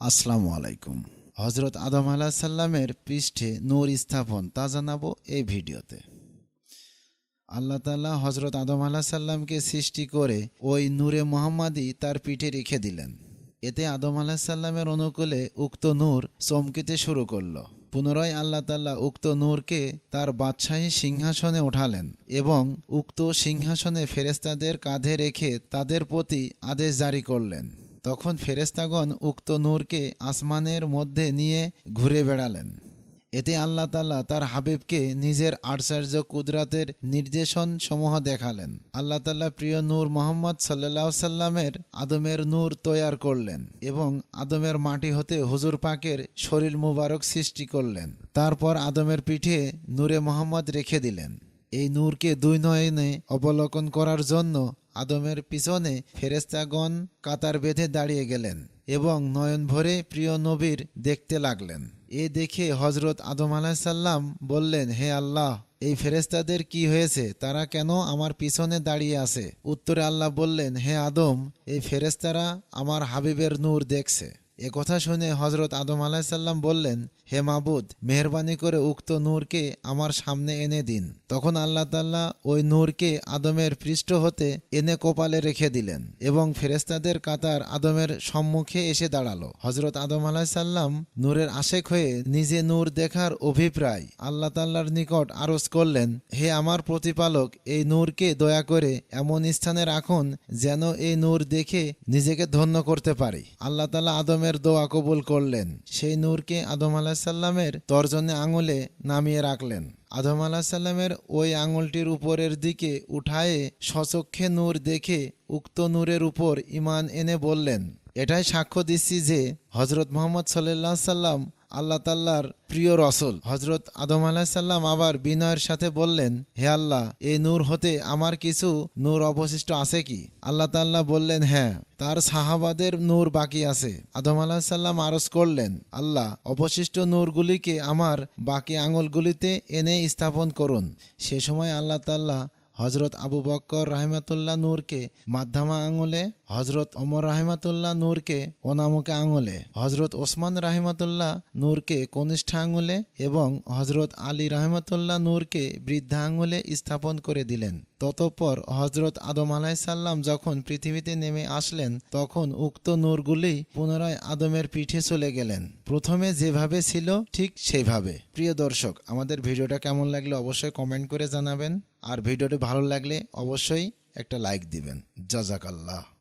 আসসালামু আলাইকুম। হজরত আদম আলাহ সাল্লামের পৃষ্ঠে নূর স্থাপন, তা জানাব এই ভিডিওতে। আল্লাহ তাল্লাহ হজরত আদম আলাহ সাল্লামকে সৃষ্টি করে ওই নূরে মোহাম্মদই তার পিঠে রেখে দিলেন। এতে আদম আলাহ সাল্লামের অনুকূলে উক্ত নূর চমকিতে শুরু করল। পুনরায় আল্লাহ তাল্লাহ উক্ত নূরকে তার বাদশাহী সিংহাসনে ওঠালেন এবং উক্ত সিংহাসনে ফেরেস্তাদের কাঁধে রেখে তাদের প্রতি আদেশ জারি করলেন। তখন ফেরেস্তাগণ উক্ত নূরকে আসমানের মধ্যে নিয়ে ঘুরে বেড়ালেন। এতে আল্লাহ তাল্লাহ তার হাবিবকে নিজের আশ্চর্য কুদরাতের নির্দেশন সমূহ দেখালেন। আল্লাহ তাল্লাহ প্রিয় নূর মোহাম্মদ সাল্লাহ সাল্লামের আদমের নূর তৈয়ার করলেন এবং আদমের মাটি হতে হুজুর পাকের শরীর মুবারক সৃষ্টি করলেন। তারপর আদমের পিঠে নূরে মোহাম্মদ রেখে দিলেন। এই নূরকে দুই নয়নে অবলোকন করার জন্য আদমের পিছনে ফেরেস্তাগণ কাতার বেঁধে দাঁড়িয়ে গেলেন এবং নয়ন ভরে প্রিয় নবীর দেখতে লাগলেন। এ দেখে হজরত আদম আলাহিসাল্লাম বললেন, হে আল্লাহ, এই ফেরেস্তাদের কি হয়েছে? তারা কেন আমার পিছনে দাঁড়িয়ে আছে? উত্তরে আল্লাহ বললেন, হে আদম, এই ফেরেস্তারা আমার হাবিবের নূর দেখছে। এ কথা শুনে হজরত আদম আলাহিসাল্লাম বললেন, হে মাবুদ, মেহরবানি করে উক্ত নূরকে আমার সামনে এনে দিন। তখন আল্লাহ তাল্লাহ ওই নূরকে আদমের পৃষ্ঠ হতে এনে কপালে রেখে দিলেন এবং ফেরেস্তাদের কাতার আদমের সম্মুখে এসে দাঁড়াল। হজরত আদম আলাহিসাল্লাম নূরের আশেক হয়ে নিজে নূর দেখার অভিপ্রায় আল্লাহ তাল্লাহর নিকট আরজ করলেন, হে আমার প্রতিপালক, এই নূরকে দয়া করে এমন স্থানে রাখুন যেন এই নূর দেখে নিজেকে ধন্য করতে পারি। আল্লাহ তালা আদমের দোয়া কবুল করলেন। সেই নূরকে আদম আলাহিসাল্লামের তর্জনে আঙুলে নামিয়ে রাখলেন। আদম আলাহিসাল্লামের ওই আঙুলটির উপরের দিকে উঠায়ে সচক্ষে নূর দেখে উক্ত নূরের উপর ইমান এনে বললেন, এটাই সাক্ষ্য দিচ্ছি যে হজরত মোহাম্মদ সাল্লাহ সাল্লাম আল্লাহ তাল্লার প্রিয় রসুল হজরত আদম আলাহিসাল্লাম আবার বিনয়ের সাথে বললেন, হে আল্লাহ, এই নূর হতে আমার কিছু নূর অবশিষ্ট আছে কি? আল্লাহ তাল্লাহ বললেন হ্যাঁ তার সাহাবাদের নূর বাকি আছে। আদম আলাহিসাল্লাম আরজ করলেন, আল্লাহ, অবশিষ্ট নূরগুলিকে আমার বাকি আঙুলগুলিতে এনে স্থাপন করুন। সে সময় আল্লাহ তাল্লাহ হজরত আবু বক্কর রাহেমাতুল্লাহ নূরকে মাধ্যমা আঙুলে হজরত ওমর রাহমাতুল্লাহ নূরকে ওনামুকে আঙুলে হজরত ওসমান রাহমাতুল্লাহ নূরকে কনিষ্ঠা আঙুলে এবং হজরত আলী রাহমাতুল্লাহ নূরকে বৃদ্ধা আঙুলে স্থাপন করে দিলেন। ততঃপর হজরত আদম আলাইসাল্লাম যখন পৃথিবীতে নেমে আসলেন, তখন উক্ত নূরগুলি পুনরায় আদমের পিঠে চলে গেলেন। প্রথমে যেভাবে ছিল, ঠিক সেভাবে। প্রিয় দর্শক, আমাদের ভিডিওটা কেমন লাগলে অবশ্যই কমেন্ট করে জানাবেন। আর ভিডিওটি ভালো লাগলে অবশ্যই একটা লাইক দিবেন। জাজাকাল্লাহ।